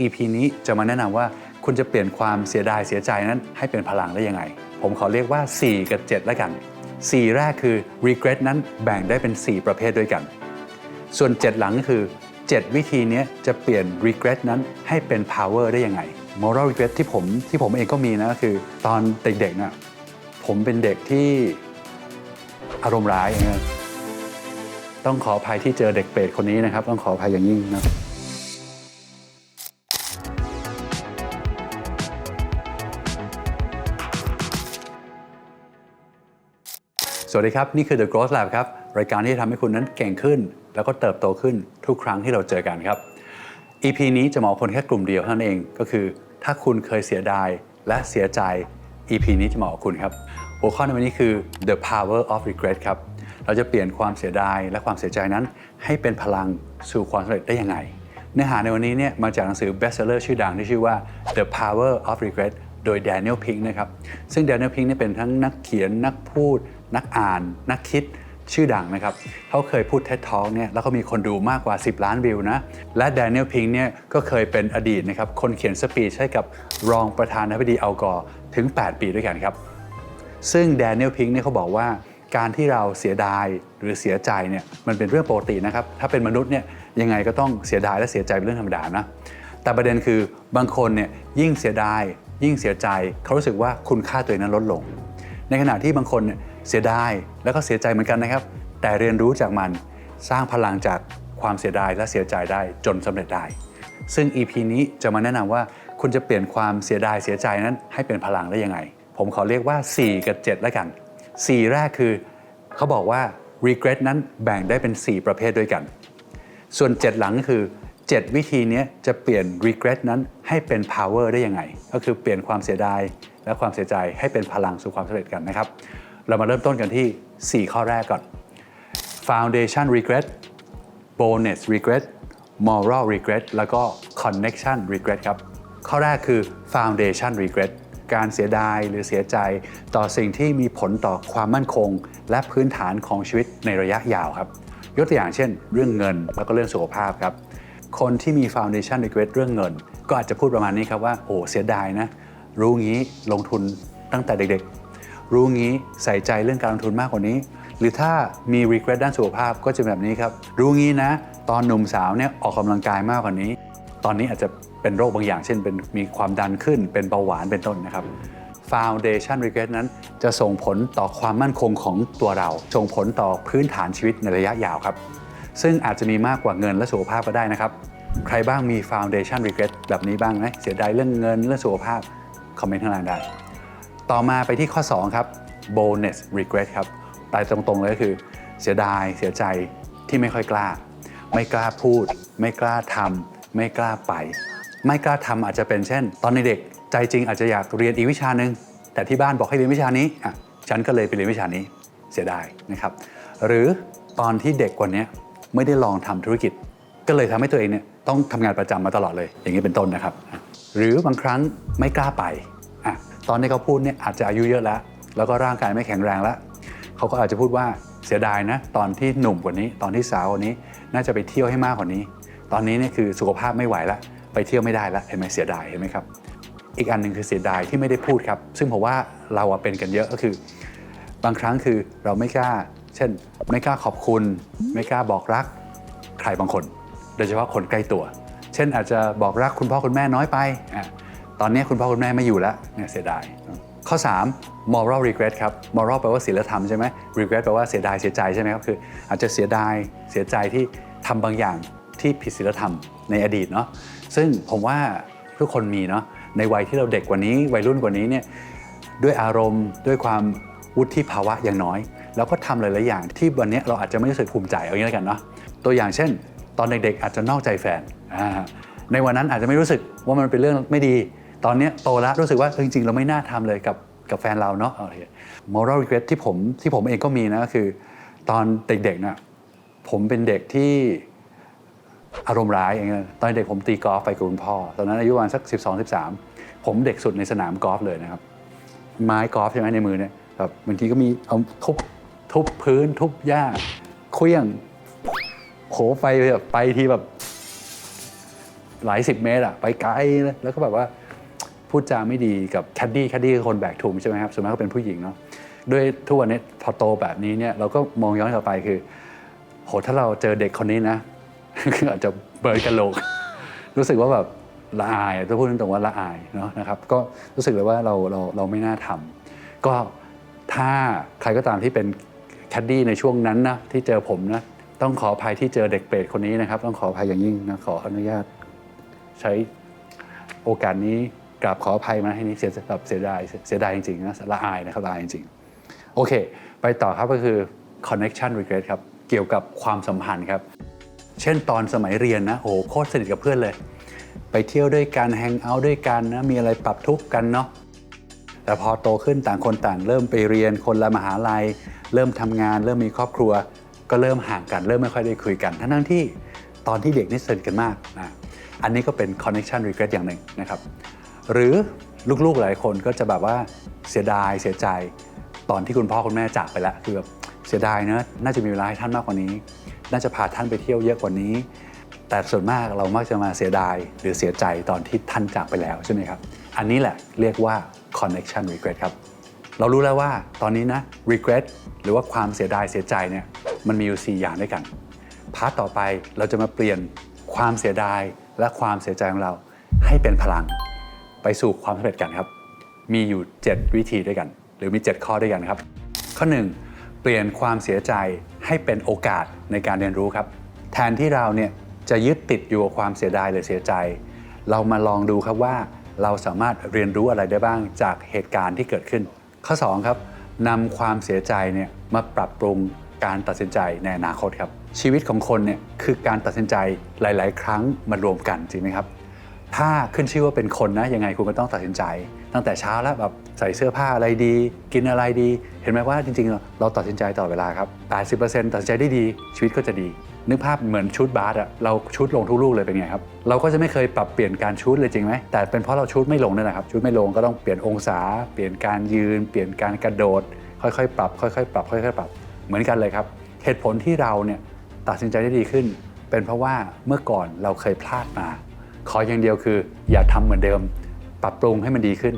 EP นี้จะมาแนะนำว่าคุณจะเปลี่ยนความเสียดายเสียใจนั้นให้เป็นพลังได้ยังไง ผมขอเรียกว่า 4 กับ 7 แล้วกัน 4 แรกคือ regret นั้นแบ่งได้เป็น 4 ประเภทด้วยกัน ส่วน 7 หลังคือ 7 วิธีนี้จะเปลี่ยน regret นั้นให้เป็น power ได้ยังไง moral regret ที่ผมที่ผมเองก็มีนะคือ ตอนเด็กๆนะผมเป็นเด็กที่อารมณ์ร้ายอย่างเงี้ยต้องขออภัยที่เจอเด็กเปรตคนนี้นะครับ ต้องขออภัยอย่างยิ่งนะ สวัสดีครับ นี่คือ The Growth Lab ครับ รายการที่ทำให้คุณนั้นเก่งขึ้น แล้วก็เติบโตขึ้นทุกครั้งที่เราเจอกันครับ EP นี้จะเหมาะคนแค่กลุ่มเดียวเท่านั้นเองก็คือ ถ้าคุณเคยเสียดายและเสียใจ EP นี้จะเหมาะกับคุณครับ หัวข้อในวันนี้คือ The Power of Regret ครับ เราจะเปลี่ยนความเสียดายและความเสียใจนั้น ให้เป็นพลังสู่ความสำเร็จได้ยังไง เนื้อหาในวันนี้เนี่ยมาจากหนังสือ bestseller ชื่อดังที่ชื่อว่า The Power of Regret โดย Daniel Pink นะครับ ซึ่ง Daniel Pink เนี่ยเป็นทั้งนักเขียนนักพูด นักอ่าน นักคิดชื่อดังนะครับ เขาเคยพูด TED Talk เนี่ยแล้วก็มีคนดูมากกว่า 10 ล้านวิวนะ และ Daniel Pink เนี่ยก็เคยเป็นอดีตนะครับ คนเขียนสปีชให้กับรองประธานาธิบดีอัลกอร์ถึง 8 ปีด้วยกันครับ ซึ่ง Daniel Pink เนี่ยเขาบอกว่าการที่เราเสียดายหรือเสียใจเนี่ยมันเป็นเรื่องปกตินะครับ ถ้าเป็นมนุษย์เนี่ยยังไงก็ต้องเสียดายและเสียใจเป็นเรื่องธรรมดานะ แต่ประเด็นคือบางคนเนี่ยยิ่งเสียดาย ยิ่งเสียใจเขารู้สึกว่าคุณค่าตัวเองนั้นลดลง ในขณะที่บางคนเนี่ยเสียดายแล้วก็เสียใจเหมือนกันนะครับ แต่เรียนรู้จากมันสร้างพลังจากความเสียดายและเสียใจได้จนสำเร็จได้ ซึ่ง EP นี้จะมาแนะนำว่าคุณจะเปลี่ยนความเสียดายเสียใจนั้นให้เป็นพลังได้ยังไง ผมขอเรียกว่า 4 กับ 7 แล้วกัน 4 แรกคือเขาบอกว่า regret นั้นแบ่งได้เป็น 4 ประเภทด้วยกัน ส่วน 7 หลังก็คือ 7 วิธีนี้จะเปลี่ยน regret นั้นให้เป็น power ได้ยังไง ก็คือเปลี่ยนความเสียดายและความเสียใจให้เป็นพลังสู่ความสำเร็จกันนะครับ เรามาเริ่มต้นกันที่ 4 ข้อแรกก่อน foundation regret bonus regret moral regret แล้วก็ connection regret ครับ ข้อแรกคือ foundation regret การเสียดายหรือเสียใจต่อสิ่งที่มีผลต่อความมั่นคง และพื้นฐานของชีวิตในระยะยาวครับ ยกตัวอย่างเช่น เรื่องเงินแล้วก็เรื่องสุขภาพครับ คนที่มี foundation regret เรื่องเงิน ก็อาจจะพูดประมาณนี้ครับว่าโอ้เสียดายนะ รู้งี้ลงทุนตั้งแต่เด็กๆ รู้งี้ใส่ใจเรื่องการลงทุนมากกว่านี้ หรือถ้ามี regret ด้านสุขภาพก็จะแบบนี้ครับ รู้งี้นะ ตอนหนุ่มสาวเนี่ยออกกำลังกายมากกว่านี้ ตอนนี้อาจจะเป็นโรคบางอย่าง เช่นเป็นมีความดันขึ้นเป็นเบาหวานเป็นต้นนะครับ Foundation Regret นั้นจะส่งผลต่อความมั่นคงของตัวเรา ส่งผลต่อพื้นฐานชีวิตในระยะยาวครับ ซึ่งอาจจะมีมากกว่าเงินและสุขภาพก็ได้นะครับ ใครบ้างมี Foundation Regret แบบนี้บ้างไหมเสียดายเรื่องเงินเรื่องสุขภาพ คอมเมนต์ข้างล่างได้ ต่อมาไปที่ข้อ 2 ครับ bonus regret ครับตายตรงๆเลยก็คือ เสียดายเสียใจที่ไม่ค่อยกล้า ไม่กล้าพูด ไม่กล้าทำไม่กล้าไป ไม่กล้าทำอาจจะเป็นเช่น ตอนในเด็กใจจริงอาจจะอยากเรียนอีกวิชาหนึ่งแต่ที่บ้านบอกให้เรียนวิชานี้อะฉันก็เลยไปเรียนวิชานี้เสียดายนะครับ หรือตอนที่เด็กกว่านี้ ไม่ได้ลองทำธุรกิจ ก็เลยทำให้ตัวเองเนี่ยต้องทำงานประจำมาตลอดเลย อย่างนี้เป็นต้นนะครับ หรือบางครั้งไม่กล้าไปอตอนที่เขาพูดเนี่ยอาจจะอายุเยอะแล้ว แล้วก็ร่างกายไม่แข็งแรงแล้วเขาก็อาจจะพูดว่าเสียดายนะตอนที่หนุ่มกว่านี้ ตอนที่สาวกว่านี้น่าจะไปเที่ยวให้มากกว่านี้ ตอนนี้เนี่ยคือสุขภาพไม่ไหวแล้วไปเที่ยวไม่ได้แล้วเห็นไหมเสียดายเห็นไหมครับอีกอันหนึ่งคือเสียดายที่ไม่ได้พูดครับ ซึ่งผมว่าเราเป็นกันเยอะก็คือ บางครั้งคือเราไม่กล้า เช่น ไม่กล้าขอบคุณ ไม่กล้าบอกรักใครบางคน โดยเฉพาะคนใกล้ตัว เช่นอาจจะบอกรักคุณพ่อคุณแม่น้อยไปอะตอนนี้คุณพ่อคุณแม่ไม่อยู่แล้วเนี่ยเสียดาย ข้อ 3 moral regret ครับ moral แปลว่าศีลธรรมใช่ไหม regret แปลว่าเสียดายเสียใจใช่ไหมครับคือ อาจจะเสียดายเสียใจที่ทำบางอย่างที่ผิดศีลธรรมในอดีตเนาะซึ่งผมว่าทุกคนมีเนาะในวัยที่เราเด็กกว่านี้ วัยรุ่นกว่านี้เนี่ยด้วยอารมณ์ด้วยความวุฒิภาวะอย่างน้อย แล้วก็ทำหลายๆอย่างที่วันนี้เราอาจจะไม่รู้สึกภูมิใจเอางี้แล้วกันเนาะตัวอย่างเช่น ตอนเด็กๆ อาจจะนอกใจแฟนในวันนั้นอาจจะไม่รู้สึกว่ามันเป็นเรื่องไม่ดี ตอนนี้โตแล้วรู้สึกว่าจริงๆ เราไม่น่าทำเลยกับกับแฟนเราเนาะอะไรอย่างเงี้ย moral regret ที่ผมที่ผมเองก็มีนะคือ ตอนเด็กๆน่ะผมเป็นเด็กที่อารมณ์ร้ายอย่างเงี้ยตอนเด็กผมตีกอล์ฟไปกับคุณพ่อ ตอนนั้นอายุประมาณสัก 12 13 ผมเด็กสุดในสนามกอล์ฟเลยนะครับ ไม้กอล์ฟใช่ไหมในมือเนี่ยแบบบางทีก็มีเอาทุบ ทุบพื้นทุบหญ้าเคลี้ยงโขไปแบบไปทีแบบ หลายสิบเมตรอะไปไกลเลยแล้วก็แบบว่าพูดจาไม่ดีกับแคดดี้แคดดี้คือคนแบกถุงใช่ไหมครับส่วนมากก็เป็นผู้หญิงเนาะด้วยทุกวันนี้พอโตแบบนี้เนี่ยเราก็มองย้อนกลับไปคือ โหถ้าเราเจอเด็กคนนี้นะอาจจะเบิร์นกันโหลก รู้สึกว่าแบบละอายจะพูดตรงๆว่าละอายเนาะนะครับ ก็รู้สึกเลยว่าเราเราเราไม่น่าทำก็ถ้าใครก็ตามที่เป็น แคดดี้ในช่วงนั้นนะที่เจอผมนะต้องขออภัยที่เจอเด็กเปรตคนนี้นะครับ ต้องขออภัยอย่างยิ่งนะขออนุญาต ใช้โอกาสนี้กราบขออภัยมาให้นี้เสียแบบเสียดายเสียดายจริงๆนะละอายนะครับละอายจริงๆ โอเค ไปต่อครับก็คือ connection regret ครับเกี่ยวกับความสัมพันธ์ครับ เช่นตอนสมัยเรียนนะโอ้โหโคตรสนิทกับเพื่อนเลย ไปเที่ยวด้วยกันแฮงเอาท์ด้วยกันนะมีอะไรปรับทุกข์กันเนาะ แต่พอโตขึ้นต่างคนต่าง เริ่มไปเรียนคนละมหาลัย เริ่มทำงาน เริ่มมีครอบครัว ก็เริ่มห่างกัน เริ่มไม่ค่อยได้คุยกัน ทั้งที่ตอนที่เด็กนี่สนิทกันมากนะอันนี้ก็เป็น connection regret อย่างหนึ่งนะครับ หรือลูกๆหลายคนก็จะแบบว่าเสียดายเสียใจตอนที่คุณพ่อคุณแม่จากไปแล้วคือแบบเสียดายเนะน่าจะมีเวลาให้ท่านมากกว่านี้ น่าจะพาท่านไปเที่ยวเยอะกว่านี้ แต่ส่วนมากเรามักจะมาเสียดายหรือเสียใจตอนที่ท่านจากไปแล้วใช่ไหมครับ อันนี้แหละเรียกว่า connection regret ครับ เรารู้แล้วว่าตอนนี้นะ regret หรือว่าความเสียดายเสียใจเนี่ยมันมีอยู่ 4 อย่างด้วยกัน พาร์ทต่อไปเราจะมาเปลี่ยนความเสียดายและความเสียใจของเราให้เป็นพลัง ไปสู่ความสำเร็จกันครับ มีอยู่ 7 วิธีด้วยกัน หรือมี 7 ข้อด้วยกันครับ ข้อ 1 เปลี่ยนความเสียใจให้เป็นโอกาสในการเรียนรู้ครับ แทนที่เราเนี่ยจะยึดติดอยู่กับความเสียดายหรือเสียใจ เรามาลองดูครับว่า เราสามารถเรียนรู้อะไรได้บ้างจากเหตุการณ์ที่เกิดขึ้น ข้อ 2 ครับนำความเสียใจเนี่ยมาปรับปรุงการตัดสินใจในอนาคตครับ ชีวิตของคนเนี่ยคือการตัดสินใจหลาย ๆ ครั้งมารวมกันจริงไหมครับ ถ้าขึ้นชื่อว่าเป็นคนนะยังไงคุณก็ต้องตัดสินใจ ตั้งแต่เช้าแล้วแบบใส่เสื้อผ้าอะไรดี กินอะไรดี เห็นไหมว่าจริง ๆ เราตัดสินใจตลอดเวลาครับ 80%ตัดสินใจได้ดีชีวิตก็จะดี นึกภาพเหมือนชุดบาสอะเราชุดลงทุกลูกเลยเป็นไงครับ เราก็จะไม่เคยปรับเปลี่ยนการชุดเลยจริงไหมแต่เป็นเพราะเราชุดไม่ลงนั่นแหละครับชุดไม่ลงก็ต้องเปลี่ยนองศา เปลี่ยนการยืน เปลี่ยนการกระโดด ค่อยๆ ปรับ ค่อยๆ ปรับ ค่อยๆ ปรับ เหมือนกันเลยครับ เหตุผลที่เราเนี่ยตัดสินใจได้ดีขึ้น เป็นเพราะว่าเมื่อก่อนเราเคยพลาดมา ขออย่างเดียวคือ อย่าทำเหมือนเดิม ปรับปรุงให้มันดีขึ้น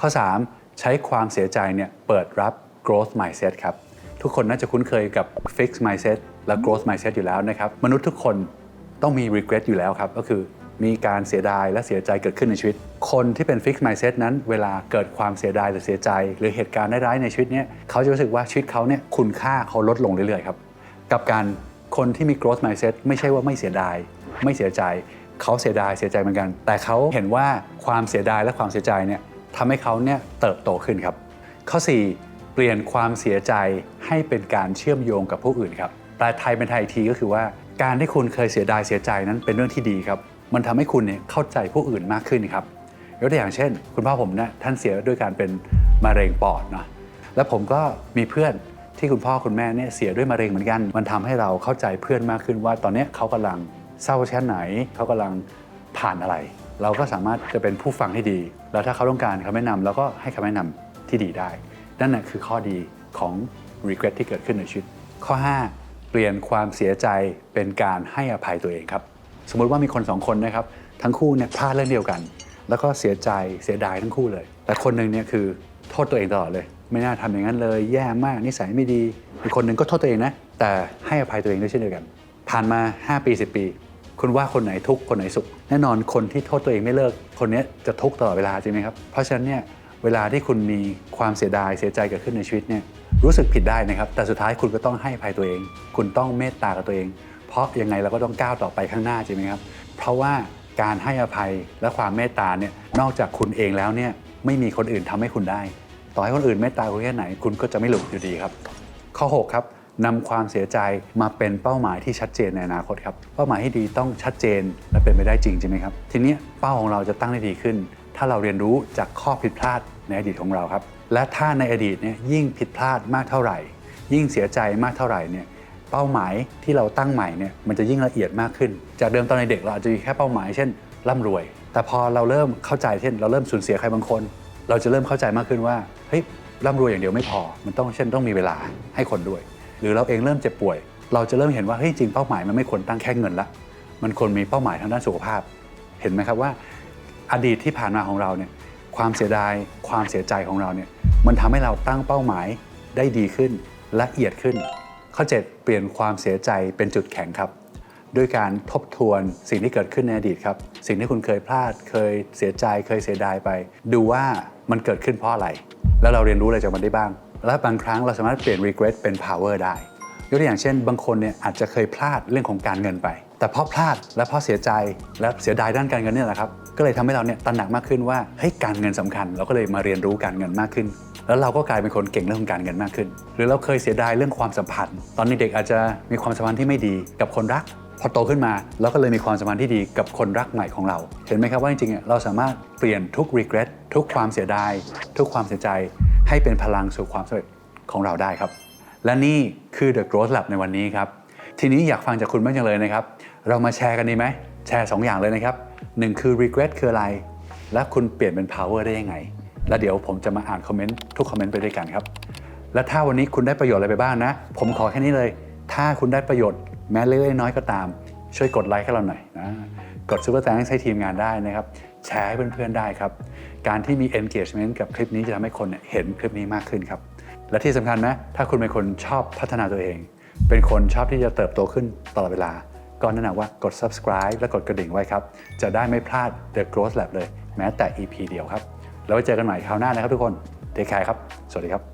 ข้อ 3 ใช้ความเสียใจเนี่ยเปิดรับ growth mindset ครับทุกคนน่าจะคุ้นเคยกับ fix mindset และ growth mindset อยู่แล้วนะครับ มนุษย์ทุกคนต้องมี regret อยู่แล้วครับ ก็คือมีการเสียดายและเสียใจเกิดขึ้นในชีวิต คนที่เป็น fix mindset นั้น เวลาเกิดความเสียดายหรือเสียใจ หรือเหตุการณ์ร้ายๆในชีวิตเนี้ยเขาจะรู้สึกว่าชีวิตเขาเนี่ยคุณค่าเขาลดลงเรื่อยๆครับ กับการคนที่มี growth mindset ไม่ใช่ว่าไม่เสียดาย ไม่เสียใจเขาเสียดายเสียใจเหมือนกัน แต่เขาเห็นว่าความเสียดายและความเสียใจเนี่ยทำให้เขาเนี่ยเติบโตขึ้นครับ ข้อ 4 เปลี่ยนความเสียใจให้เป็นการเชื่อมโยงกับผู้อื่นครับ ลไทยเป็นไทยทีก็คือว่า การที่คุณเคยเสียดายเสียใจนั้นเป็นเรื่องที่ดีครับ มันทำให้คุณเนี่ยเข้าใจผู้อื่นมากขึ้นครับยกตัวอย่างเช่น คุณพ่อผมเนี่ยท่านเสียด้วยการเป็นมะเร็งปอดเนาะแล้วผมก็มีเพื่อนที่คุณพ่อคุณแม่เนี่ยเสียด้วยมะเร็งเหมือนกัน มันทำให้เราเข้าใจเพื่อนมากขึ้นว่าตอนนี้เขากำลังเศร้าแค่ไหน เขากำลังผ่านอะไร เราก็สามารถจะเป็นผู้ฟังที่ดี แล้วถ้าเขาต้องการคำแนะนำเราก็ให้คำแนะนำที่ดีได้ นั่นแหะคือข้อดีของ regret ที่เกิดขึ้นในชีวิต ข้อ 5 เปลี่ยนความเสียใจเป็นการให้อภัยตัวเองครับ สมมุติว่ามีคนสองคนนะครับ ทั้งคู่เนี่ยพลาดเรื่องเดียวกัน แล้วก็เสียใจเสียดายทั้งคู่เลย แต่คนหนึ่งเนี่ยคือโทษตัวเองตลอดเลย ไม่น่าทำอย่างนั้นเลย แย่มากนิสัยไม่ดีอีกคนหนึ่งก็โทษตัวเองนะแต่ให้อภัยตัวเองด้วยเช่นเดียวกัน ผ่านมา 5 ปี 10 ปี คุณว่าคนไหนทุกข์คนไหนสุข แน่นอนคนที่โทษตัวเองไม่เลิก คนนี้จะทุกข์ตลอดเวลาจริงไหมครับเพราะฉะนั้นเนี่ยเวลาที่คุณมีความเสียดายเสียใจเกิดขึ้นในชีวิตเนี่ย รู้สึกผิดได้นะครับ แต่สุดท้ายคุณก็ต้องให้อภัยตัวเอง คุณต้องเมตตากับตัวเอง เพราะยังไงเราก็ต้องก้าวต่อไปข้างหน้าจริงไหมครับ เพราะว่าการให้อภัยและความเมตตาเนี่ยนอกจากคุณเองแล้วเนี่ยไม่มีคนอื่นทำให้คุณได้ ต่อให้คนอื่นเมตตาคุณแค่ไหน คุณก็จะไม่หลุดอยู่ดีครับ ข้อ 6 ครับนำความเสียใจมาเป็นเป้าหมายที่ชัดเจนในอนาคตครับ เป้าหมายที่ดีต้องชัดเจนและเป็นไปได้จริงใช่ไหมครับ ทีนี้เป้าของเราจะตั้งได้ดีขึ้น ถ้าเราเรียนรู้จากข้อผิดพลาดในอดีตของเราครับ และถ้าในอดีตเนี่ยยิ่งผิดพลาดมากเท่าไหร่ ยิ่งเสียใจมากเท่าไหร่เนี่ยเป้าหมายที่เราตั้งใหม่เนี่ยมันจะยิ่งละเอียดมากขึ้น จากเดิมตอนในเด็กเราอาจจะมีแค่เป้าหมายเช่นร่ำรวย แต่พอเราเริ่มเข้าใจเช่น เราเริ่มสูญเสียใครบางคน เราจะเริ่มเข้าใจมากขึ้นว่าเฮ้ยร่ำรวยอย่างเดียวไม่พอ มันต้องเช่นต้องมีเวลาให้คนด้วย หรือเราเองเริ่มเจ็บป่วย เราจะเริ่มเห็นว่าเฮ้ยจริงเป้าหมายมันไม่ควรตั้งแค่เงินละ มันควรมีเป้าหมายทางด้านสุขภาพ เห็นไหมครับว่า อดีตที่ผ่านมาของเราเนี่ยความเสียดายความเสียใจของเราเนี่ย มันทำให้เราตั้งเป้าหมายได้ดีขึ้นละเอียดขึ้น ข้อ 7 เปลี่ยนความเสียใจเป็นจุดแข็งครับ ด้วยการทบทวนสิ่งที่เกิดขึ้นในอดีตครับ สิ่งที่คุณเคยพลาด เคยเสียใจ เคยเสียดายไป ดูว่ามันเกิดขึ้นเพราะอะไร แล้วเราเรียนรู้อะไรจากมันได้บ้าง และบางครั้งเราสามารถเปลี่ยน regret เป็น power ได้ยกตัวอย่างเช่น บางคนเนี่ยอาจจะเคยพลาดเรื่องของการเงินไป แต่เพราะพลาดและเพราะเสียใจและเสียดายด้านการเงินเนี่ยแหละครับ ก็เลยทำให้เราเนี่ยตระหนักมากขึ้นว่าเฮ้ยการเงินสำคัญ เราก็เลยมาเรียนรู้การเงินมากขึ้น แล้วเราก็กลายเป็นคนเก่งเรื่องของการเงินมากขึ้น หรือเราเคยเสียดายเรื่องความสัมพันธ์ ตอนเด็กอาจจะมีความสัมพันธ์ที่ไม่ดีกับคนรักพอโตขึ้นมาเราก็เลยมีความสัมพันธ์ที่ดีกับคนรักใหม่ของเรา เห็นไหมครับว่าจริงๆเราสามารถเปลี่ยนทุก regret ทุกความเสียดาย ทุกความเสียใจ ให้เป็นพลังสู่ความสำเร็จของเราได้ครับ และนี่คือ The Growth Lab ในวันนี้ครับ ทีนี้อยากฟังจากคุณบ้างจังเลยนะครับ เรามาแชร์กันดีไหมแชร์ 2 อย่างเลยนะครับ หนึ่งคือ regret คืออะไร และคุณเปลี่ยนเป็น power ได้ยังไง แล้วเดี๋ยวผมจะมาอ่านคอมเมนต์ทุกคอมเมนต์ไปด้วยกันครับ และถ้าวันนี้คุณได้ประโยชน์อะไรไปบ้างนะ ผมขอแค่นี้เลย ถ้าคุณได้ประโยชน์แม้เล็กน้อยก็ตาม ช่วยกดไลค์ให้เราหน่อยนะกด Super Thanks ให้ทีมงานได้นะครับ แชร์ให้เพื่อนๆได้ครับ การที่มี engagement กับคลิปนี้จะทำให้คนเนี่ยเห็นคลิปนี้มากขึ้นครับ และที่สำคัญนะ ถ้าคุณเป็นคนชอบพัฒนาตัวเอง เป็นคนชอบที่จะเติบโตขึ้นตลอดเวลา ก็แนะนำว่ากด subscribe และกดกระดิ่งไว้ครับ จะได้ไม่พลาด The Growth Lab เลย แม้แต่ EP เดียวครับ แล้วไว้เจอกันใหม่คราวหน้านะครับทุกคนเทคแคร์ครับ สวัสดีครับ